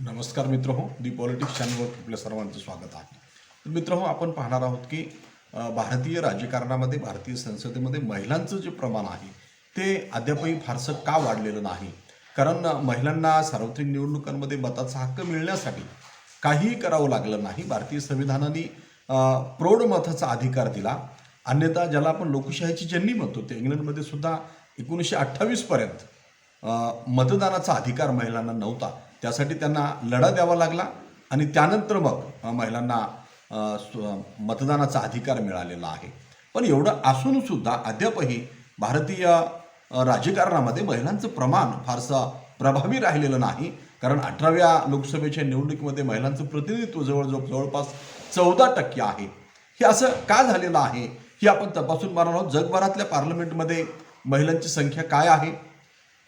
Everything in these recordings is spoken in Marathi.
नमस्कार मित्र हो दी पॉलिटिक्स चॅनलवर आपल्या सर्वांचं स्वागत आहे. तर मित्र हो आपण पाहणार आहोत की भारतीय राजकारणामध्ये भारतीय संसदेमध्ये महिलांचं जे प्रमाण आहे ते अद्यापही फारसं का वाढलेलं नाही? कारण महिलांना सार्वत्रिक निवडणुकांमध्ये मताचा हक्क मिळण्यासाठी काहीही करावं लागलं नाही. भारतीय संविधानाने प्रौढ मताचा अधिकार दिला. अन्यथा ज्याला आपण लोकशाहीची जन्नी म्हणतो ते इंग्लंडमध्ये सुद्धा एकोणीसशे अठ्ठावीसपर्यंत मतदानाचा अधिकार महिलांना नव्हता. त्यासाठी त्यांना लढा द्यावा लागला आणि त्यानंतर मग महिलांना स्व- मतदानाचा अधिकार मिळालेला आहे. पण एवढं असूनसुद्धा अद्यापही भारतीय राजकारणामध्ये महिलांचं प्रमाण फारसं प्रभावी राहिलेलं नाही. कारण अठराव्या लोकसभेच्या निवडणुकीमध्ये महिलांचं प्रतिनिधित्व जवळजवळ जवळपास चौदा टक्के आहे. हे असं का झालेलं आहे हे आपण तपासून पाहणार आहोत. जगभरातल्या पार्लमेंटमध्ये महिलांची संख्या काय आहे?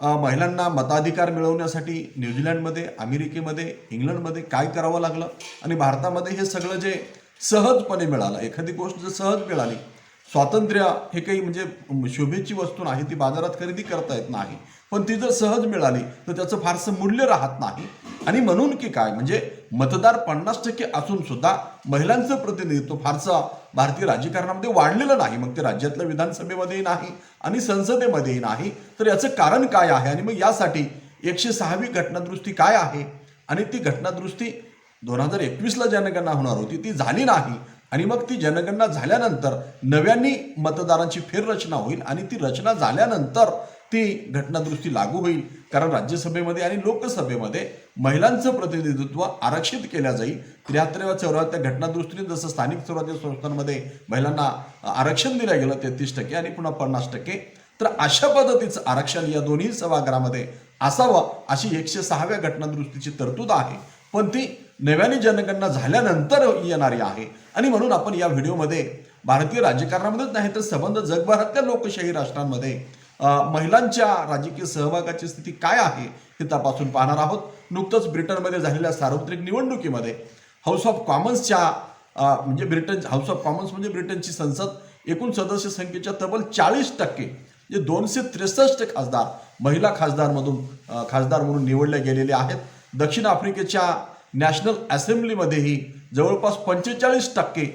महिलांना मताधिकार मिळवण्यासाठी न्यूझीलंडमध्ये अमेरिकेमध्ये इंग्लंडमध्ये काय करावं लागलं? आणि भारतामध्ये हे सगळं जे सहजपणे मिळालं एखादी गोष्ट जर सहज मिळाली स्वातंत्र्य हे काही म्हणजे शोभेची वस्तू नाही ती बाजारात खरेदी करता येत नाही पण ती जर सहज मिळाली तर त्याचं फारसं मूल्य राहत नाही. आणि म्हणून की काय? म्हणजे मतदार पन्नास टक्के असून सुद्धा महिलांचं प्रतिनिधित्व फारसं भारतीय राजकारणामध्ये वाढलेलं नाही. मग ते राज्यातल्या विधानसभेमध्येही नाही आणि संसदेमध्येही नाही. तर याचं कारण काय आहे? आणि मग यासाठी एकशे सहावी घटनादुरुस्ती काय आहे? आणि ती घटनादुरुस्ती दोन हजार एकवीसला जनगणना होणार होती. ती झाली नाही. आणि मग ती जनगणना झाल्यानंतर नव्यानी मतदारांची फेररचना होईल आणि ती रचना झाल्यानंतर ती घटनादुरुस्ती लागू होईल. कारण राज्यसभेमध्ये आणि लोकसभेमध्ये महिलांचं प्रतिनिधित्व आरक्षित केल्या जाईल. त्र्याहत्तराव्या चौऱ्याहत्तर घटनादृष्टीने जसं स्थानिक स्वराज्य संस्थांमध्ये महिलांना आरक्षण दिलं गेलं तेहतीस टक्के आणि पुन्हा पन्नास टक्के. तर अशा पद्धतीचं आरक्षण या दोन्ही सभागृहामध्ये असावं अशी एकशे सहाव्या घटनादृष्टीची तरतूद आहे. पण ती नव्याने जनगणना झाल्यानंतर येणारी आहे. आणि म्हणून आपण या व्हिडिओमध्ये भारतीय राजकारणामध्येच नाही तर संबंध जगभरातल्या लोकशाही राष्ट्रांमध्ये महिलांच्या राजकीय सहभागाची स्थिती काय आहे हे तपासून पाहणार आहोत. नुकतंच ब्रिटनमध्ये झालेल्या सार्वत्रिक निवडणुकीमध्ये हाऊस ऑफ कॉमन्सच्या म्हणजे ब्रिटन हाऊस ऑफ कॉमन्स म्हणजे ब्रिटनची संसद एकूण सदस्य संख्येच्या तब्बल चाळीस टक्के म्हणजे दोनशे त्रेसष्ट खासदार महिला खासदारमधून खासदार म्हणून निवडले गेलेले आहेत. दक्षिण आफ्रिकेच्या नॅशनल असेंब्लीमध्येही जवळपास पंचेचाळीस टक्के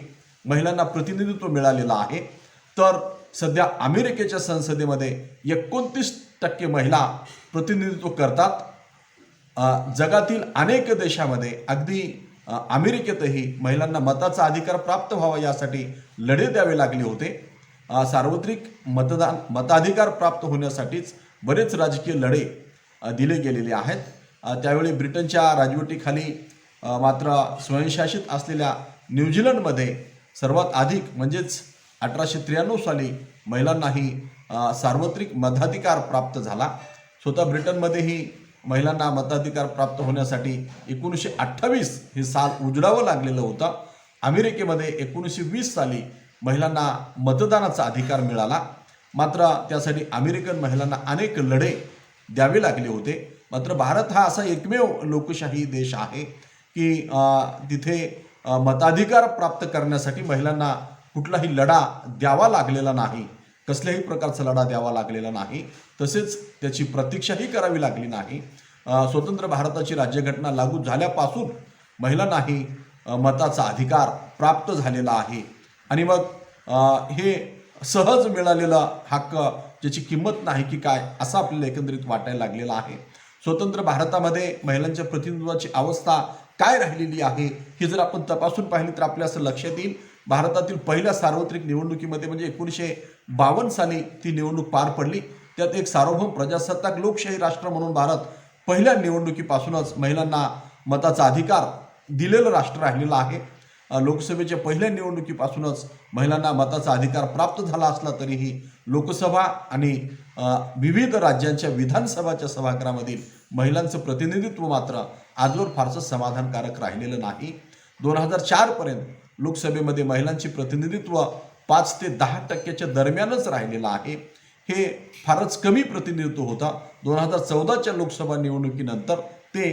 महिलांना प्रतिनिधित्व मिळालेलं आहे. तर सध्या अमेरिकेच्या संसदेमध्ये एकोणतीस टक्के महिला प्रतिनिधित्व करतात. जगातील अनेक देशामध्ये अगदी अमेरिकेतही महिलांना मताचा अधिकार प्राप्त व्हावा यासाठी लढे द्यावे लागले होते. सार्वत्रिक मतदान मताधिकार प्राप्त होण्यासाठीच बरेच राजकीय लढे दिले गेलेले आहेत. त्यावेळी ब्रिटनच्या राजवटीखाली मात्र स्वयंशासित असलेल्या न्यूझीलंडमध्ये सर्वात अधिक म्हणजेच अठराशे त्र्याण्णव साली महिलांनाही सार्वत्रिक मताधिकार प्राप्त झाला. स्वतः ब्रिटनमध्येही महिलांना मताधिकार प्राप्त होण्यासाठी एकोणीसशे अठ्ठावीस हे साल उजडावं लागलेलं होतं. अमेरिकेमध्ये एकोणीसशे वीस साली महिलांना मतदानाचा अधिकार मिळाला. मात्र त्यासाठी अमेरिकन महिलांना अनेक लढे द्यावे लागले होते. मात्र भारत हा असा एकमेव लोकशाही देश आहे की तिथे मताधिकार प्राप्त करण्यासाठी महिलांना कुठलाही लढा द्यावा लागलेला नाही कसल्याही प्रकारचा लढा द्यावा लागलेला नाही तसेच त्याची प्रतीक्षाही करावी लागली नाही. स्वतंत्र भारताची राज्यघटना लागू झाल्यापासून महिलांनाही मताचा अधिकार प्राप्त झालेला आहे. आणि मग हे सहज मिळालेला हक्क ज्याची किंमत नाही की काय असं आपल्याला एकंदरीत वाटायला लागलेला आहे. स्वतंत्र भारतामध्ये महिलांच्या प्रतिनिधित्वाची अवस्था काय राहिलेली आहे हे जर आपण तपासून पाहिली तर आपल्या असं लक्षात येईल भारतातील पहिल्या सार्वत्रिक निवडणुकीमध्ये म्हणजे एकोणीसशे बावन्न साली ती निवडणूक पार पडली. त्यात एक सार्वभौम प्रजासत्ताक लोकशाही राष्ट्र म्हणून भारत पहिल्या निवडणुकीपासूनच महिलांना मताचा अधिकार दिलेलं राष्ट्र राहिलेलं आहे. लोकसभेच्या पहिल्या निवडणुकीपासूनच महिलांना मताचा अधिकार प्राप्त झाला असला तरीही लोकसभा आणि विविध राज्यांच्या विधानसभाच्या सभागृहामधील महिलांचं प्रतिनिधित्व मात्र आजवर फारसं समाधानकारक राहिलेलं नाही. दोन हजार चारपर्यंत लोकसभेमध्ये महिलांचे प्रतिनिधित्व पाच ते दहा टक्क्याच्या दरम्यानच राहिलेलं आहे. हे फारच कमी प्रतिनिधित्व होतं. दोन हजार चौदाच्या लोकसभा निवडणुकीनंतर ते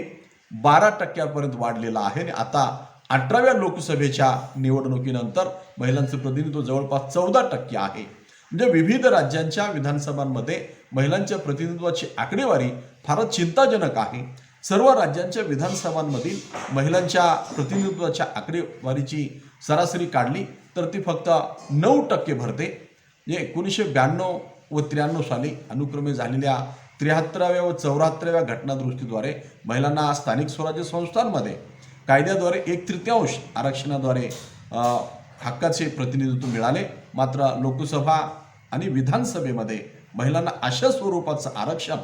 बारा टक्क्यापर्यंत वाढलेलं आहे. आणि आता अठराव्या लोकसभेच्या निवडणुकीनंतर महिलांचं प्रतिनिधित्व जवळपास चौदा टक्के आहे. म्हणजे विविध राज्यांच्या विधानसभांमध्ये महिलांच्या प्रतिनिधित्वाची आकडेवारी फारच चिंताजनक आहे. सर्व राज्यांच्या विधानसभांमधील महिलांच्या प्रतिनिधित्वाच्या आकडेवारीची सरासरी काढली तर ती फक्त नऊ टक्के भरते. जे एकोणीसशे ब्याण्णव व त्र्याण्णव साली अनुक्रमे झालेल्या त्र्याहत्तराव्या व चौऱ्याहत्तराव्या घटनादृष्टीद्वारे महिलांना स्थानिक स्वराज्य संस्थांमध्ये कायद्याद्वारे एक तृतीयांश आरक्षणाद्वारे हक्काचे प्रतिनिधित्व मिळाले. मात्र लोकसभा आणि विधानसभेमध्ये महिलांना अशा स्वरूपाचं आरक्षण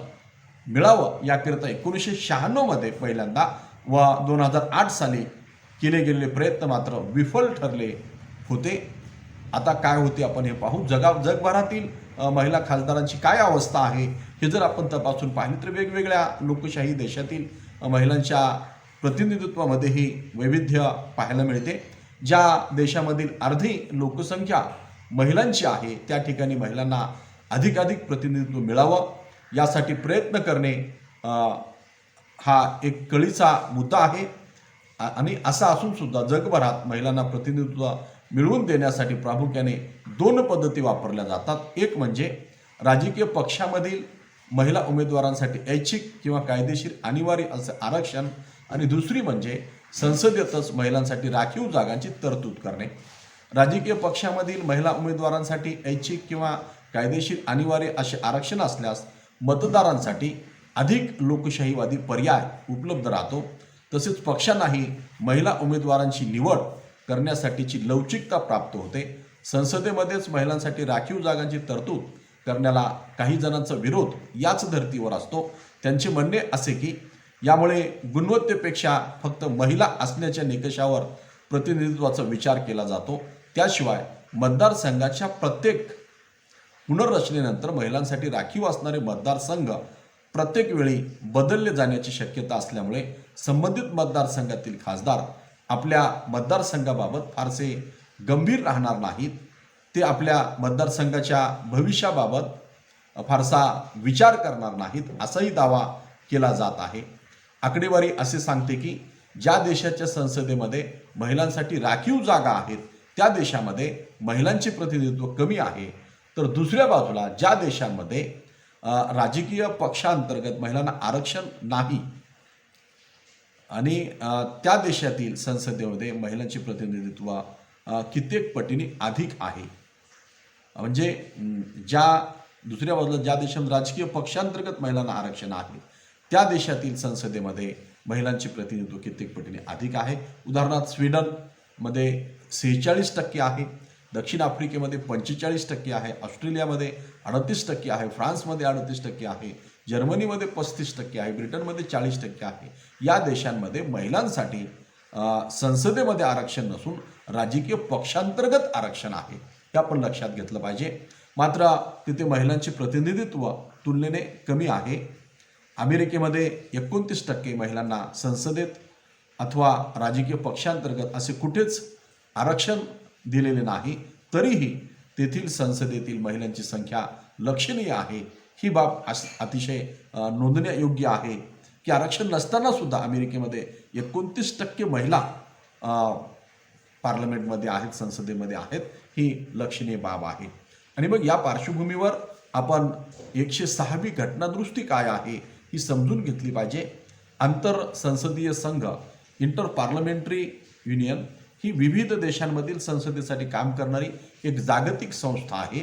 मिळावं याकरिता एकोणीसशे शहाण्णवमध्ये पहिल्यांदा व दोन हजार आठ साली केले गेलेले प्रयत्न मात्र विफल ठरले होते. आता काय होते आपण हे पाहू. जगा जगभरातील महिला खासदारांची काय अवस्था आहे हे जर आपण तपासून पाहिली तर वेगवेगळ्या लोकशाही देशातील महिलांच्या प्रतिनिधित्वामध्येही वैविध्य पाहायला मिळते. ज्या देशामधील अर्धी लोकसंख्या महिलांची आहे त्या ठिकाणी महिलांना अधिकाधिक प्रतिनिधित्व मिळावं. यासाठी प्रयत्न करणे हा एक कळीचा मुद्दा आहे. आणि असं असून सुद्धा जगभरात महिलांना प्रतिनिधित्व मिळवून देण्यासाठी प्रामुख्याने दोन पद्धती वापरल्या जातात. एक म्हणजे राजकीय पक्षामधील महिला उमेदवारांसाठी ऐच्छिक किंवा कायदेशीर अनिवार्य असं आरक्षण आणि दुसरी म्हणजे संसदेतच महिलांसाठी राखीव जागांची तरतूद करणे. राजकीय पक्षामधील महिला उमेदवारांसाठी ऐच्छिक किंवा कायदेशीर अनिवार्य असे आरक्षण असल्यास मतदारांसाठी अधिक लोकशाहीवादी पर्याय उपलब्ध राहतो. तसेच पक्षांनाही महिला उमेदवारांची निवड करण्यासाठीची लवचिकता प्राप्त होते. संसदेमध्येच महिलांसाठी राखीव जागांची तरतूद करण्याला काही जणांचा विरोध याच धर्तीवर असतो. त्यांचे म्हणणे असे की यामुळे गुणवत्तेपेक्षा फक्त महिला असण्याच्या निकषावर प्रतिनिधित्वाचा विचार केला जातो. त्याशिवाय मतदारसंघाच्या प्रत्येक पुनर्रचनेनंतर महिलांसाठी राखीव असणारे मतदारसंघ प्रत्येक वेळी बदलले जाण्याची शक्यता असल्यामुळे संबंधित मतदारसंघातील खासदार आपल्या मतदारसंघाबाबत फारसे गंभीर राहणार नाहीत. ते आपल्या मतदारसंघाच्या भविष्याबाबत फारसा विचार करणार नाहीत असाही दावा केला जात आहे. आकडेवारी असे सांगते की ज्या देशाच्या संसदेमध्ये महिलांसाठी राखीव जागा आहेत त्या देशामध्ये महिलांचे प्रतिनिधित्व कमी आहे. तर दुसऱ्या बाजूला ज्या देशांमध्ये राजकीय पक्षांतर्गत महिलांना आरक्षण नाही. आणि त्या देशातील संसदेमध्ये महिलांचे प्रतिनिधित्व कित्येक पटीने अधिक आहे. म्हणजे ज्या दुसऱ्या बाजूला ज्या देशात राजकीय पक्षांतर्गत महिलांना आरक्षण आहे त्या देशातील संसदेमध्ये महिलांचे प्रतिनिधित्व कित्येक पटीने अधिक आहे. उदाहरणार्थ स्वीडनमध्ये सेहेचाळीस टक्के आहे. दक्षिण आफ्रिकेमध्ये पंचेचाळीस टक्के आहे ऑस्ट्रेलियामध्ये अडतीस टक्के आहे फ्रान्समध्ये अडतीस टक्के आहे जर्मनीमध्ये पस्तीस टक्के आहे ब्रिटनमध्ये चाळीस टक्के आहे. या देशांमध्ये महिलांसाठी संसदेमध्ये आरक्षण नसून राजकीय पक्षांतर्गत आरक्षण आहे. हे आपण लक्षात घेतलं पाहिजे. मात्र तिथे महिलांचे प्रतिनिधित्व तुलनेने कमी आहे. अमेरिकेमध्ये एकोणतीस टक्के महिलांना संसदेत अथवा राजकीय पक्षांतर्गत असे कुठेच आरक्षण दिलेले नाही तरीही तेथील संसदेतील महिलांची संख्या लक्षणीय आहे. ही बाब अतिशय नोंदण्यायोग्य आहे. की आरक्षण नसताना सुद्धा अमेरिकेमध्ये एकोणतीस टक्के महिला पार्लमेंटमध्ये आहेत संसदेमध्ये आहेत ही लक्षणीय बाब आहे. आणि मग या पार्श्वभूमीवर आपण एकशे सहावी घटनादृष्टी काय आहे ही समजून घेतली पाहिजे. आंतर संसदीय संघ इंटर पार्लमेंटरी युनियन ही विविध देशांमधील संसदेसाठी काम करणारी एक जागतिक संस्था आहे.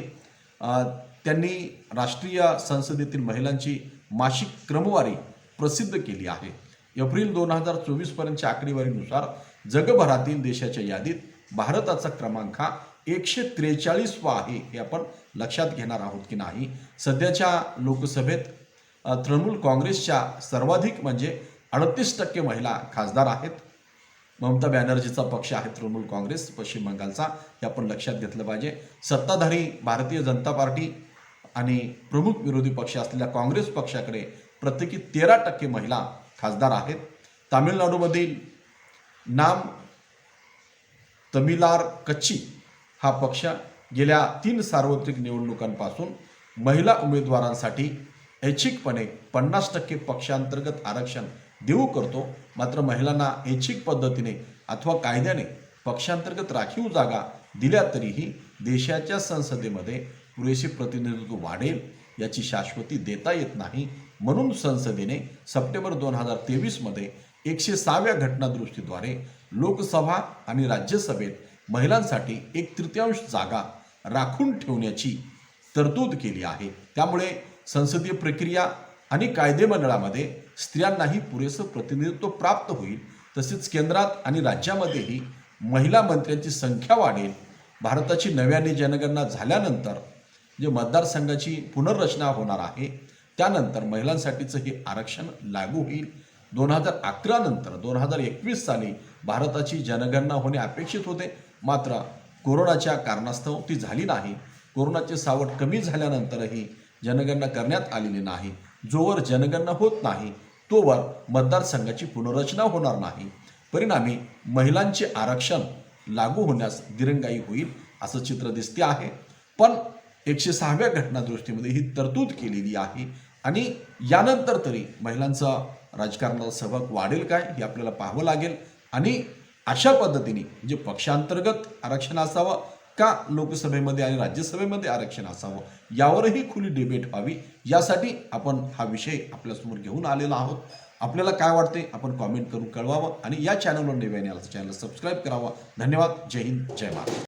त्यांनी राष्ट्रीय संसदेतील महिलांची मासिक क्रमवारी प्रसिद्ध केली आहे. एप्रिल दोन हजार चोवीसपर्यंतच्या आकडेवारीनुसार जगभरातील देशाच्या यादीत भारताचा क्रमांक हा एकशे त्रेचाळीसवा आहे हे आपण लक्षात घेणार आहोत की नाही. सध्याच्या लोकसभेत तृणमूल काँग्रेसच्या सर्वाधिक म्हणजे अडतीस टक्के महिला खासदार आहेत. ममता बॅनर्जीचा पक्ष आहे तृणमूल काँग्रेस पश्चिम बंगालचा. हे आपण लक्षात घेतलं पाहिजे. सत्ताधारी भारतीय जनता पार्टी आणि प्रमुख विरोधी पक्ष असलेल्या काँग्रेस पक्षाकडे प्रत्येकी तेरा टक्के महिला खासदार आहेत. तामिळनाडूमधील नाम तमिलार कच्ची हा पक्ष गेल्या तीन सार्वत्रिक निवडणुकांपासून महिला उमेदवारांसाठी ऐच्छिकपणे पन्नास टक्के पक्षांतर्गत आरक्षण देऊ करतो. मात्र महिलांना ऐच्छिक पद्धतीने अथवा कायद्याने पक्षांतर्गत राखीव जागा दिल्या तरीही देशाच्या संसदेमध्ये पुरेसे प्रतिनिधित्व वाढेल याची शाश्वती देता येत नाही म्हणून संसदेने सप्टेंबर दोन हजार तेवीसमध्ये एकशे सहाव्या घटनादृष्टीद्वारे लोकसभा आणि राज्यसभेत महिलांसाठी एक तृतीयांश जागा राखून ठेवण्याची तरतूद केली आहे. त्यामुळे संसदीय प्रक्रिया आणि कायदेमंडळामध्ये स्त्रियांनाही पुरेसं प्रतिनिधित्व प्राप्त होईल. तसेच केंद्रात आणि राज्यामध्येही महिला मंत्र्यांची संख्या वाढेल. भारताची नव्याने जनगणना झाल्यानंतर जे मतदारसंघाची पुनर्रचना होणार आहे त्यानंतर महिलांसाठीचं हे आरक्षण लागू होईल. दोन हजार अकरा नंतर दोन हजार एकवीस साली भारताची जनगणना होणे अपेक्षित होते. मात्र कोरोनाच्या कारणास्तव ती झाली नाही. कोरोनाचे सावट कमी झाल्यानंतरही जनगणना करण्यात आलेली नाही. जोवर जनगणना होत नाही तोवर मतदारसंघाची पुनर्रचना होणार नाही. परिणामी महिलांचे आरक्षण लागू होण्यास दिरंगाई होईल असं चित्र दिसते आहे. पण एकशे सहाव्या घटनादृष्टीमध्ये ही तरतूद केलेली आहे आणि यानंतर तरी महिलांचा राजकारणाचा सहभाग वाढेल काय हे आपल्याला पाहावं लागेल. आणि अशा पद्धतीने म्हणजे पक्षांतर्गत आरक्षण असावं का लोकसभेमध्ये आणि राज्यसभेमध्ये आरक्षण असावं? यावरही खुली डिबेट व्हावी. यासाठी आपण हा विषय आपल्यासमोर घेऊन आलेला आहोत. आपल्याला काय वाटते आपण कॉमेंट करून कळवावं आणि या चॅनलवर नव्याने चॅनल सबस्क्राईब करावा. धन्यवाद. जय हिंद. जय महाराष्ट्र